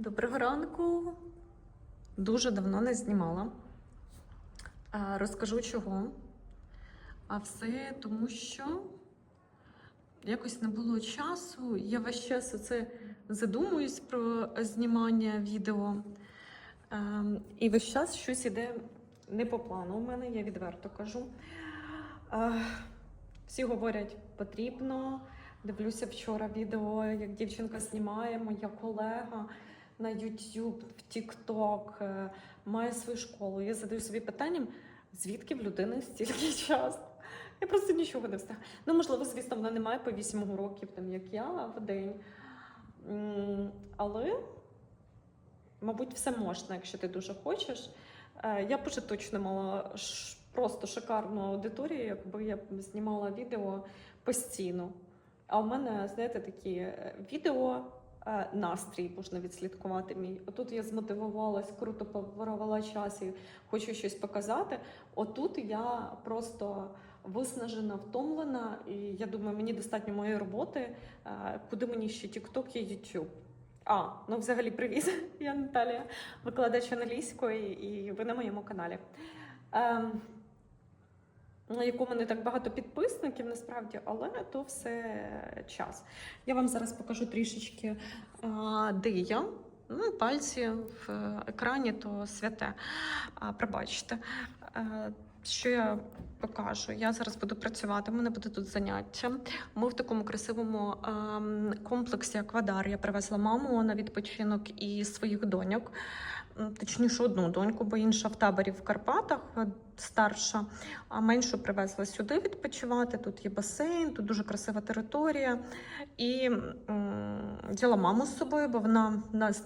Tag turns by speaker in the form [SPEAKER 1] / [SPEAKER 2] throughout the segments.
[SPEAKER 1] Доброго ранку. Дуже давно не знімала. Розкажу чого. А все тому, що якось не було часу. Я весь час оце задумуюсь про знімання відео. Ем, І весь час щось іде не по плану у мене, я відверто кажу. Всі говорять, потрібно. Дивлюся вчора відео, як дівчинка знімає, моя колега на YouTube, в TikTok, е, має свою школу. Я задаю собі питанням, звідки в людини стільки часу? Я просто нічого не встигаю. Ну, можливо, звісно, вона не має по 8 уроків, там, як я в день. Але, мабуть, все можна, якщо ти дуже хочеш. Е, Я б точно мала просто шикарну аудиторію, якби я знімала відео постійно. А у мене, знаєте, такі е, відео, настрій можна відслідкувати мій. Отут я змотивувалась, круто провела час і хочу щось показати. Отут я просто виснажена, втомлена, і я думаю, мені достатньо моєї роботи. Е, Куди мені ще TikTok і YouTube? А, ну взагалі привіт. Я Наталія, викладач англійської, і ви на моєму каналі. Ем, на якому не так багато підписників насправді, але то все час. Я вам зараз покажу трішечки, де я. Ну, пальці в екрані то святе. Пробачте. Що я покажу? Я зараз буду працювати. У мене буде тут заняття. Ми в такому красивому комплексі Аквадар. Я привезла маму на відпочинок і своїх доньок. Точніше, одну доньку, бо інша в таборі в Карпатах, е, старша, а меншу привезла сюди відпочивати. Тут є басейн, тут дуже красива територія. І взяла маму з собою, бо вона нас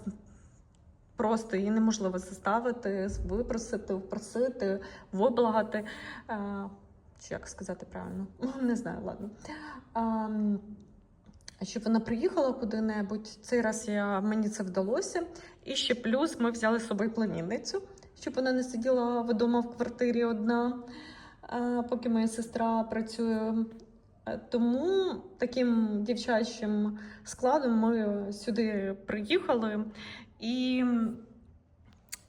[SPEAKER 1] просто її неможливо заставити, випросити, впросити, виблагати. Е, Чи як сказати правильно? Не знаю, ладно. Щоб вона приїхала куди-небудь. Цей раз я, мені це вдалося. І ще плюс ми взяли з собою племінницю, щоб вона не сиділа вдома в квартирі одна, поки моя сестра працює. Тому таким дівчачим складом ми сюди приїхали. І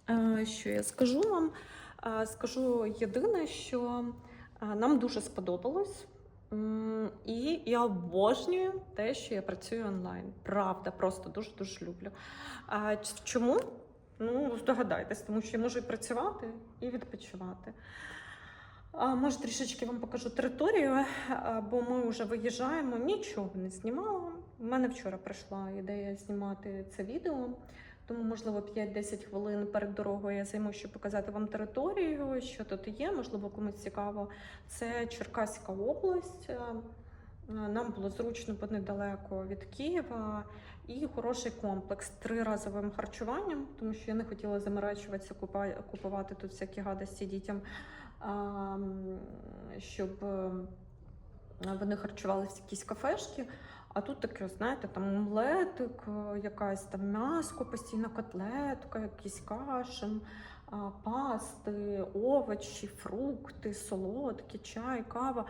[SPEAKER 1] е, що я скажу вам? Скажу єдине, що нам дуже сподобалось. І я обожнюю те, що я працюю онлайн. Правда, просто дуже-дуже люблю. А чому? Ну, здогадайтесь, тому що я можу і працювати, і відпочивати. А, може, трішечки вам покажу територію, а, бо ми вже виїжджаємо, нічого не знімала. У мене вчора прийшла ідея знімати це відео, тому, можливо, 5-10 хвилин перед дорогою я займу, щоб показати вам територію, що тут є. Можливо, комусь цікаво. Це Черкаська область. Е, Нам було зручно, бо недалеко від Києва. І хороший комплекс з триразовим харчуванням, тому що я не хотіла заморачуватися, купа- купувати тут всякі гадості дітям, щоб е, вони харчувалися в якісь кафешки. А тут таке, знаєте, там омлетик, е, якась там м'яско, постійно котлетка, якісь каші, пасти, овочі, фрукти, солодкі, чай, кава.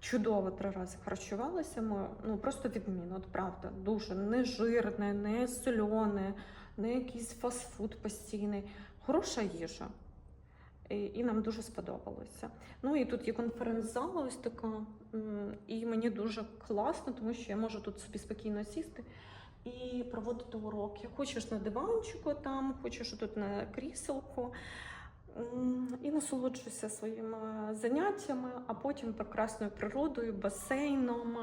[SPEAKER 1] Чудово три рази харчувалися ми. Ну просто відмінно, от правда. Дуже не жирне, не солене, не якийсь фастфуд постійний. Хороша їжа. І, нам дуже сподобалося. Ну і тут є конференц-зала ось така. І мені дуже класно, тому що я можу тут собі спокійно сісти і проводити уроки. Хочеш на диванчику там, хочеш тут на кріселку. І насолоджуюся своїми заняттями, а потім прекрасною природою, басейном,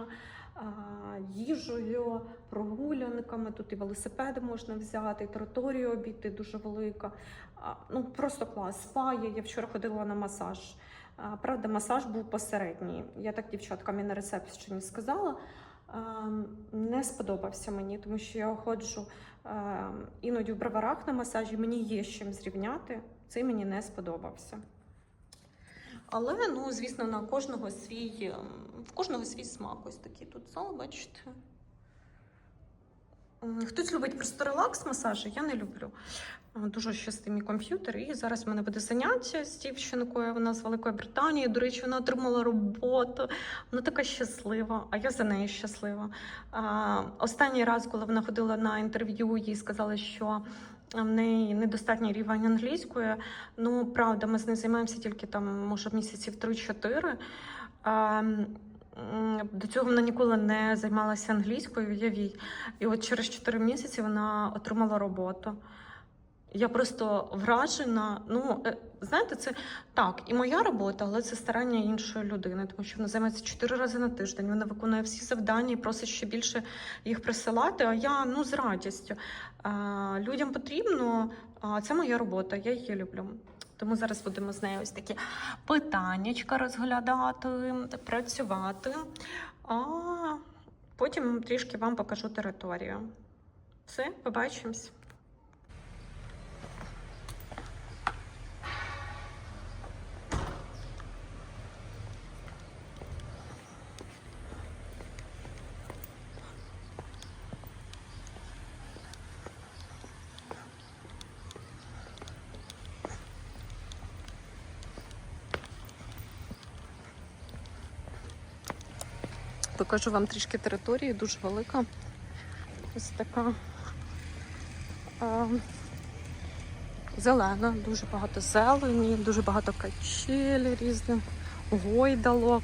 [SPEAKER 1] їжею, прогулянками. Тут і велосипеди можна взяти, і територія обійти дуже велика. Ну просто клас. Спа є. Я вчора ходила на масаж. Правда, масаж був посередній. Я так дівчаткам і на рецепції сказала. Не сподобався мені, тому що я ходжу іноді в броварах на масажі. Мені є з чим зрівняти. Цей мені не сподобався. Але, ну, звісно, на кожного свій, ем, в кожного свій смак. Ось такий тут зал, бачите. Хтось любить просто релакс масажі, я не люблю. Дуже щастий мій комп'ютер. І зараз в мене буде заняття з дівчинкою. Вона з Великої Британії. До речі, вона отримала роботу. Вона така щаслива, а я за нею щаслива. Останній раз, коли вона ходила на інтерв'ю, їй сказали, що в неї недостатній рівень англійської. Ну, правда, ми з нею займаємося тільки там, може, місяців 3-4. А, до цього вона ніколи не займалася англійською, уявіть. І от через 4 місяці вона отримала роботу. Я просто вражена. Ну, е, знаєте, це так, і моя робота, але це старання іншої людини, тому що вона займається 4 рази на тиждень. Вона виконує всі завдання і просить ще більше їх присилати. А я ну з радістю. Людям потрібно, а це моя робота, я її люблю. Тому зараз будемо з нею ось такі питаннячка розглядати, працювати. А потім трішки вам покажу територію. Все, побачимось. Покажу вам трішки території, дуже велика. Ось така е, зелена, дуже багато зелені, дуже багато качелі різних, гойдалок,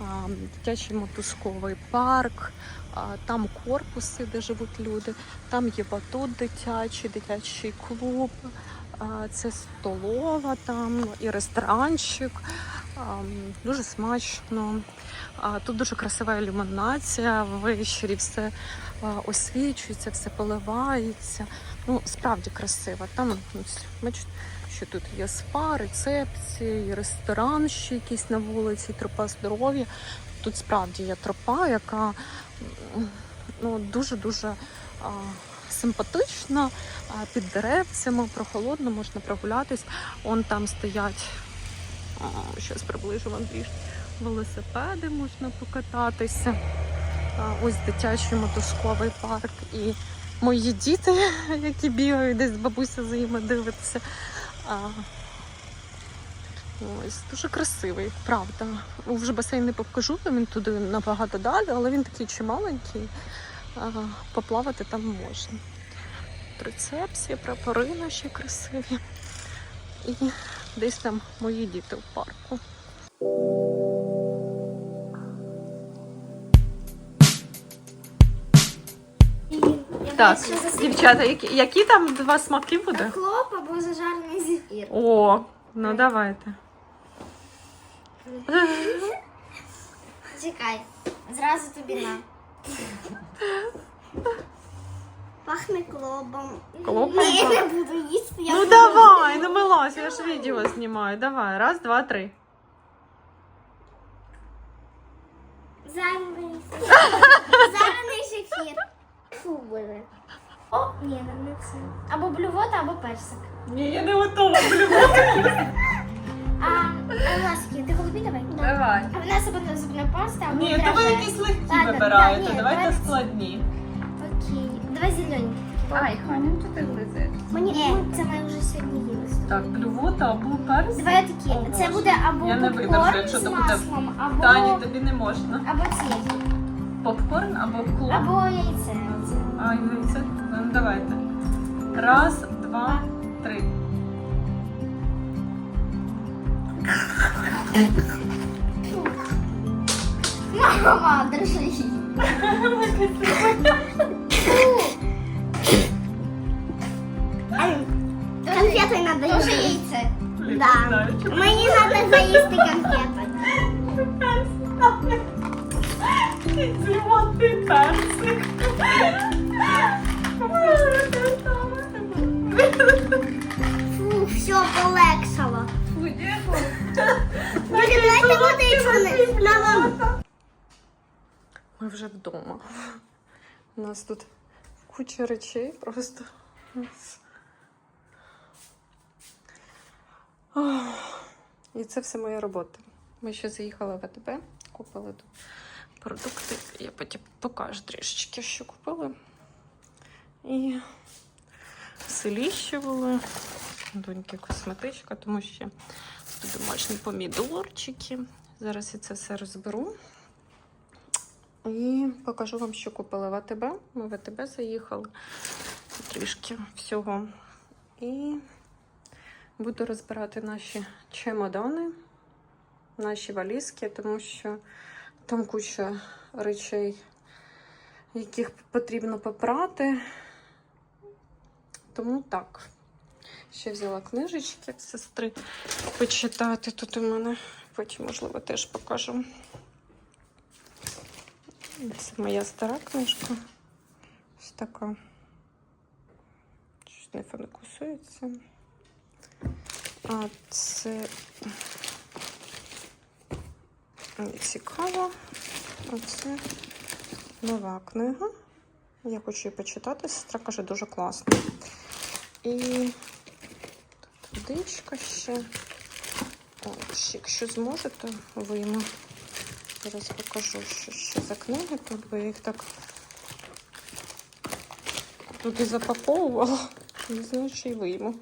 [SPEAKER 1] е, дитячий мотузковий парк, е, там корпуси, де живуть люди, там є батут дитячий, дитячий клуб, е, це столова там і ресторанчик. Дуже смачно. Тут дуже красива ілюмінація, ввечері все освічується, все поливається. Ну, справді красиво. Там бачите, що тут є спа, рецепції, ресторан ще якийсь на вулиці, тропа здоров'я. Тут справді є тропа, яка ну, дуже-дуже а, симпатична, під деревцями, прохолодно, можна прогулятись. Он там стоять. Зараз приближу вам трішки велосипеди можна покататися. Ось дитячий мотузковий парк і мої діти, які бігають, десь бабуся за ними дивиться. Ось дуже красивий, правда. Вже басейн не покажу, він туди набагато далі, але він такий чималенький. Поплавати там можна. Рецепція, прапори наші красиві. І десь там мої діти в парку. Так, дівчата, які, які там два смаки буде?
[SPEAKER 2] Хлоп або зажарений зефір.
[SPEAKER 1] О, ну давайте.
[SPEAKER 2] Чекай, зразу тобі на. Пахне клобом.
[SPEAKER 1] Клопом
[SPEAKER 2] Ні, я не буду їсти. Я
[SPEAKER 1] Ну
[SPEAKER 2] буду
[SPEAKER 1] давай, ну милася, я ж відео знімаю. Давай, раз, два, три.
[SPEAKER 2] Зайвий. Зайвий зефір. Фу, буде. О, ні, не це. Або блювота, або персик.
[SPEAKER 1] Ні, я не готова, блювати.
[SPEAKER 2] А, а ласки, ти голубі давай?
[SPEAKER 1] Давай.
[SPEAKER 2] А в нас або зубна паста, або
[SPEAKER 1] Ні, то ви якісь легкі вибираєте, давайте складні.
[SPEAKER 2] Давай зелененький.
[SPEAKER 3] Ай, Ханя, що ти лизаєш?
[SPEAKER 2] Мені ні, це ми вже сьогодні їли.
[SPEAKER 1] Так, блювота або перс.
[SPEAKER 2] Давай такі.
[SPEAKER 1] О,
[SPEAKER 2] Це
[SPEAKER 1] Боже.
[SPEAKER 2] буде або
[SPEAKER 1] Я не
[SPEAKER 2] попкорн
[SPEAKER 1] якщо
[SPEAKER 2] з
[SPEAKER 1] буде-
[SPEAKER 2] маслом, або,
[SPEAKER 1] Тані, тобі не можна.
[SPEAKER 2] або ці.
[SPEAKER 1] Попкорн або клоп.
[SPEAKER 2] Або яйце.
[SPEAKER 1] А, яйце. Ну, давайте. Раз, два, три.
[SPEAKER 2] Мама, держи її. надо Тоже яйце. Да.
[SPEAKER 1] не.
[SPEAKER 2] Мені надо заїсти конфети.
[SPEAKER 1] Зімати персик.
[SPEAKER 2] Фу, все полегшало.
[SPEAKER 3] Фу,
[SPEAKER 2] водичку не
[SPEAKER 1] Ми вже вдома. У нас тут куча речей просто. І це все моя робота. Ми ще заїхали в АТБ, купили тут продукти. Я потім покажу трішечки, що купили. І селіще були. Доньки косметичка, тому що домашні помідорчики. Зараз я це все розберу. І покажу вам, що купила в АТБ. Ми в АТБ заїхали трішки всього. І буду розбирати наші чемодани, наші валізки, тому що там куча речей, яких потрібно попрати. Тому так. Ще взяла книжечки в сестри почитати. Тут у мене потім, можливо, теж покажу. Це моя стара книжка. Ось така. Щось не фокусується. А це не цікаво. Оце нова книга. Я хочу її почитати. Сестра каже, дуже класно. І тут водичка ще. О, якщо зможете, вийму. Зараз покажу, що ще за книги тут, бо я їх так туди запаковувала. Не знаю, чи й вийму.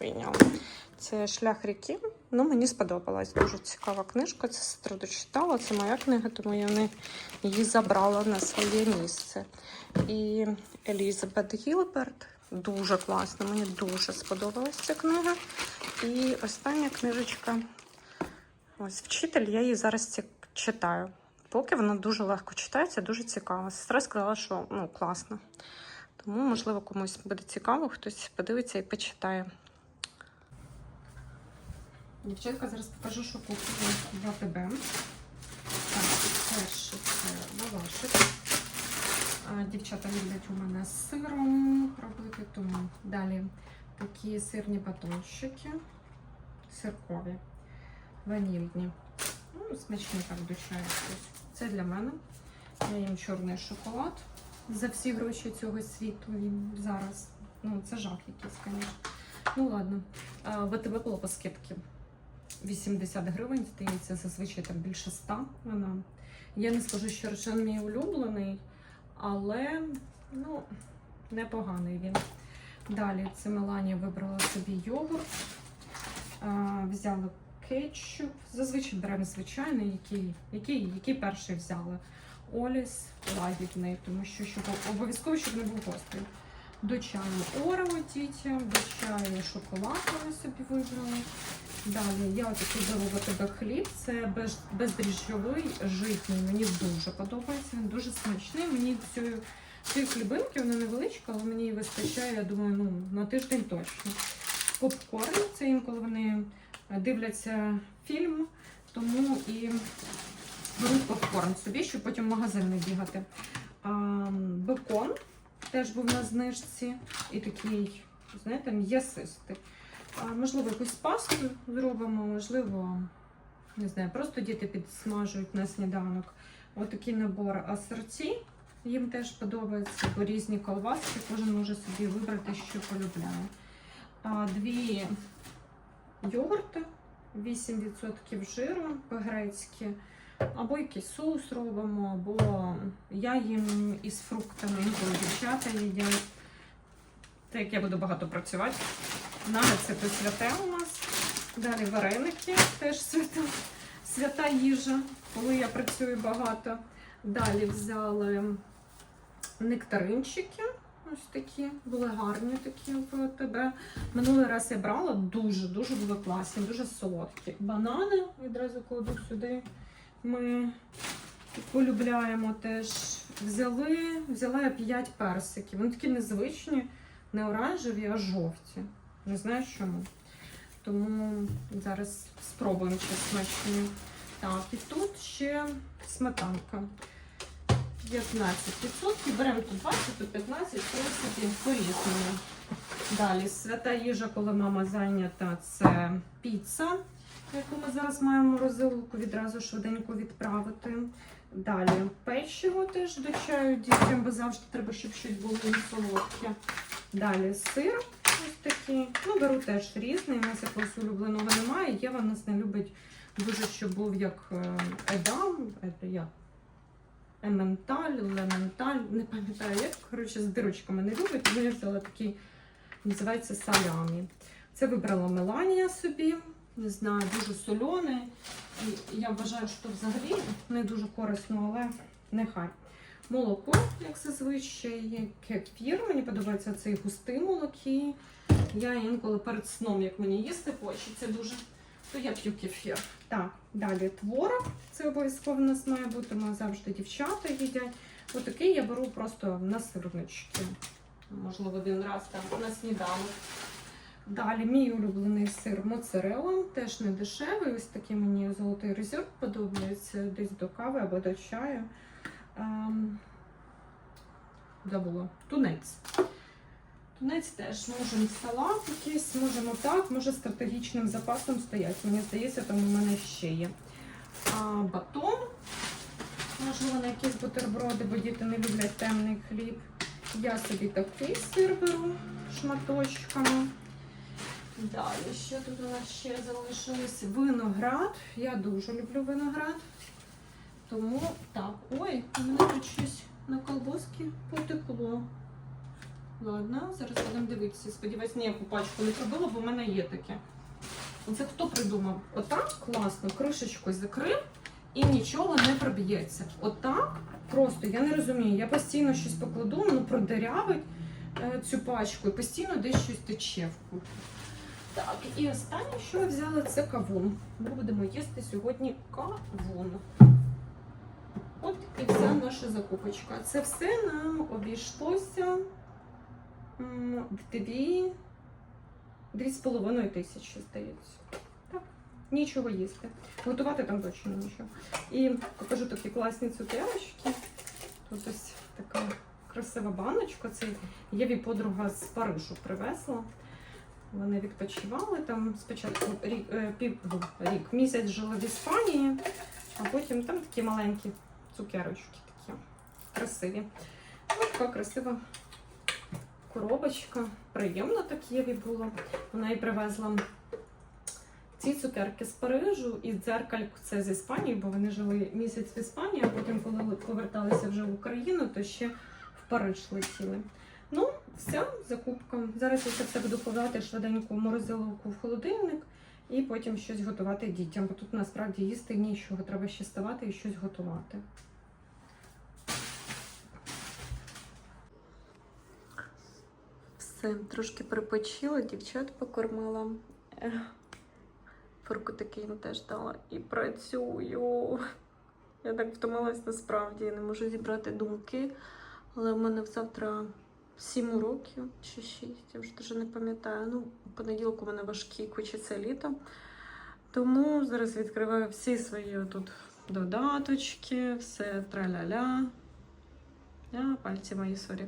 [SPEAKER 1] Да. Це шлях ріки. Ну, мені сподобалась. Дуже цікава книжка. Це сестра дочитала. Це моя книга, тому я не її забрала на своє місце. І Елізабет Гілберт. Дуже класна, мені дуже сподобалась ця книга. І остання книжечка. Ось вчитель, я її зараз читаю. Поки вона дуже легко читається, дуже цікава. Сестра сказала, що ну, класно. Тому, можливо, комусь буде цікаво, хтось подивиться і почитає. Дівчатка, зараз покажу, що купила в АТБ. Так, перше це лавашик. Дівчата люблять у мене з сиром робити, тому далі такі сирні батончики, сиркові, ванільні. Ну, смачні так чаю. Це для мене. Я їм чорний шоколад за всі гроші цього світу. Він зараз. Ну, це жах якийсь, звісно. Ну ладно. А, В АТБ було по скидці. 80 гривень, здається, зазвичай там більше 100 вона. Я не скажу, що рошен мій улюблений, але ну, непоганий він. Далі це Меланія вибрала собі йогурт, взяла кетчуп. Зазвичай беремо звичайний, який, який, який перший взяли. Оліс лагідний, тому що щоб обов'язково, щоб не був гострий. До чаю орео дітям, до чаю шоколад вони собі вибрали. Далі я такий беру тебе хліб. Це без, бездріжджовий, житній. Мені дуже подобається. Він дуже смачний. Мені цієї, цієї хлібинки, вона невеличка, але мені її вистачає, я думаю, ну, на тиждень точно. Попкорн це інколи вони дивляться фільм, тому і беруть попкорн собі, щоб потім в магазин не бігати. А, бекон теж був на знижці і такий, знаєте, м'ясистий. Можливо, якусь пасту зробимо, можливо, не знаю, просто діти підсмажують на сніданок. Отакий набор асорті. Їм теж подобається, бо різні колбаски, кожен може собі вибрати, що полюбляє. Дві йогурти, 8% жиру по-грецьки. Або якийсь соус робимо, або я їм із фруктами, інколи дівчата їдять. Так як я буду багато працювати. Нагетси святе у нас. Далі вареники, теж свята, свята їжа, коли я працюю багато. Далі взяли нектаринчики. Ось такі, були гарні такі в тебе. Минулий раз я брала дуже-дуже були класні, дуже солодкі. Банани відразу кладу сюди. Ми полюбляємо теж. Взяли, взяла я 5 персиків. Вони такі незвичні, не оранжеві, а жовті. Не знаю чому. Тому зараз спробуємо чи смачні. Так, і тут ще сметанка. 15%. Беремо тут 20, тут 15, в по-різному. Далі свята їжа, коли мама зайнята, це піца, яку ми зараз маємо морозилку відразу швиденько відправити. Далі печиво теж до чаю дітям, бо завжди треба, щоб щось було солодке. Далі сир ось такий. Ну, беру теж різний. У нас якогось улюбленого немає. Єва нас не любить дуже, щоб був як е, едам. Е, як? ементаль, лементаль, не пам'ятаю як. Коротше, з дирочками не люблю, тому я взяла такий, називається салямі. Це вибрала Меланія собі. Не знаю, дуже солене. І я вважаю, що взагалі не дуже корисно, але нехай. Молоко, як зазвичай, кефір. Мені подобається цей густий молоки. Я інколи перед сном, як мені їсти хочеться дуже, то я п'ю кефір. Так, далі творог. Це обов'язково в нас має бути. Ми завжди дівчата їдять. Отакий я беру просто на сирнички. Можливо, один раз там на сніданок. Далі мій улюблений сир моцарелла, теж не дешевий. Ось такий мені золотий резерв подобається десь до кави або до чаю. Ем, забула. Тунець. Тунець теж можемо салат якийсь, можемо так, може стратегічним запасом стоять. Мені здається, там у мене ще є. А, батон. Можливо, на якісь бутерброди, бо діти не люблять темний хліб. Я собі такий сир беру шматочками. Далі, що тут у нас ще залишилось? Виноград. Я дуже люблю виноград. Тому так, ой, у мене тут щось на колбоски потекло. Ладно, зараз будемо дивитися. Сподіваюсь, ніяку пачку не пробила, бо в мене є таке. Оце хто придумав? Отак класно, кришечкою закрив і нічого не проб'ється. Отак просто я не розумію. Я постійно щось покладу, ну продирявить е, цю пачку і постійно десь щось тече в кухні. Так, і останнє, що я взяла, це кавун. Ми будемо їсти сьогодні кавун. От і вся наша закупочка. Це все нам обійшлося в дві, дві з половиною тисячі, здається. Так, нічого їсти. Готувати там точно нічого. І покажу такі класні цукерочки. Тут ось така красива баночка. Це Єві подруга з Парижу привезла. Вони відпочивали там спочатку рік, е, пів, ну, рік місяць жили в Іспанії, а потім там такі маленькі цукерочки такі красиві. Ось така красива коробочка. Приємно так Єві було. Вона їй привезла ці цукерки з Парижу і дзеркальку це з Іспанії, бо вони жили місяць в Іспанії, а потім, коли поверталися вже в Україну, то ще в Париж летіли. Ну, вся закупка. Зараз я це все буду кладати швиденько в в холодильник і потім щось готувати дітям, бо тут насправді їсти нічого, треба ще ставати і щось готувати. Все, трошки припочила, дівчат покормила. Фурку такий їм теж дала і працюю. Я так втомилась насправді, я не можу зібрати думки. Але в мене завтра 7 уроків чи 6, я вже дуже не пам'ятаю. Ну, в понеділок у мене важкий кучиться літо. Тому зараз відкриваю всі свої тут додаточки, все траля-ля. А, пальці мої, сорі.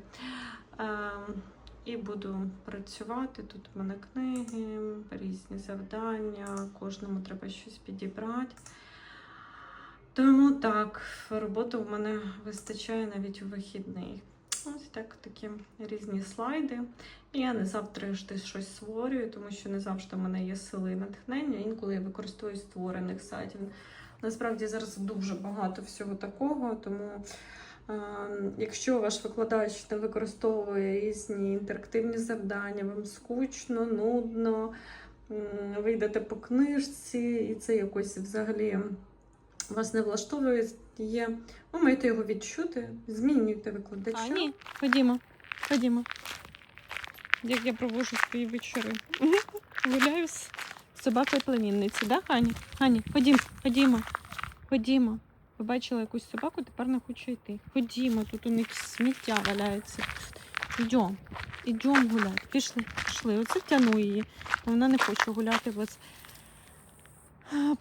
[SPEAKER 1] Ем, і буду працювати. Тут у мене книги, різні завдання, кожному треба щось підібрати. Тому так, роботи у мене вистачає навіть у вихідний. Ось так такі різні слайди. І я не завтра ж щось створюю, тому що не завжди в мене є сили і натхнення. Інколи я використовую створених сайтів. Насправді зараз дуже багато всього такого, тому е, якщо ваш викладач не використовує різні інтерактивні завдання, вам скучно, нудно, ви йдете по книжці, і це якось взагалі вас не влаштовує, є, ви маєте його відчути, змінюйте викладача.
[SPEAKER 4] А, ні, ходімо, ходімо. Як я проводжу свої вечори. Гуляю з собакою племінниці, да, Хані? Хані, ходімо, ходімо, ходімо. Побачила якусь собаку, тепер не хочу йти. Ходімо, тут у них сміття валяється. Йдемо, йдемо гуляти. Пішли, пішли. Оце тяну її. Вона не хоче гуляти без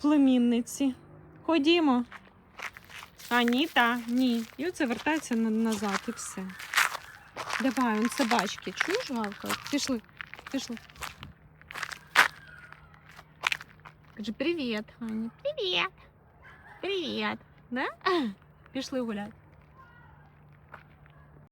[SPEAKER 4] племінниці. Ходімо. Аніта, ні. І оце вертається на- назад і все. Давай, он собачки. Чуєш, Галка? Пішли, пішли. Кажи привіт, Ані. Привіт. Привіт. Да? Пішли гуляти.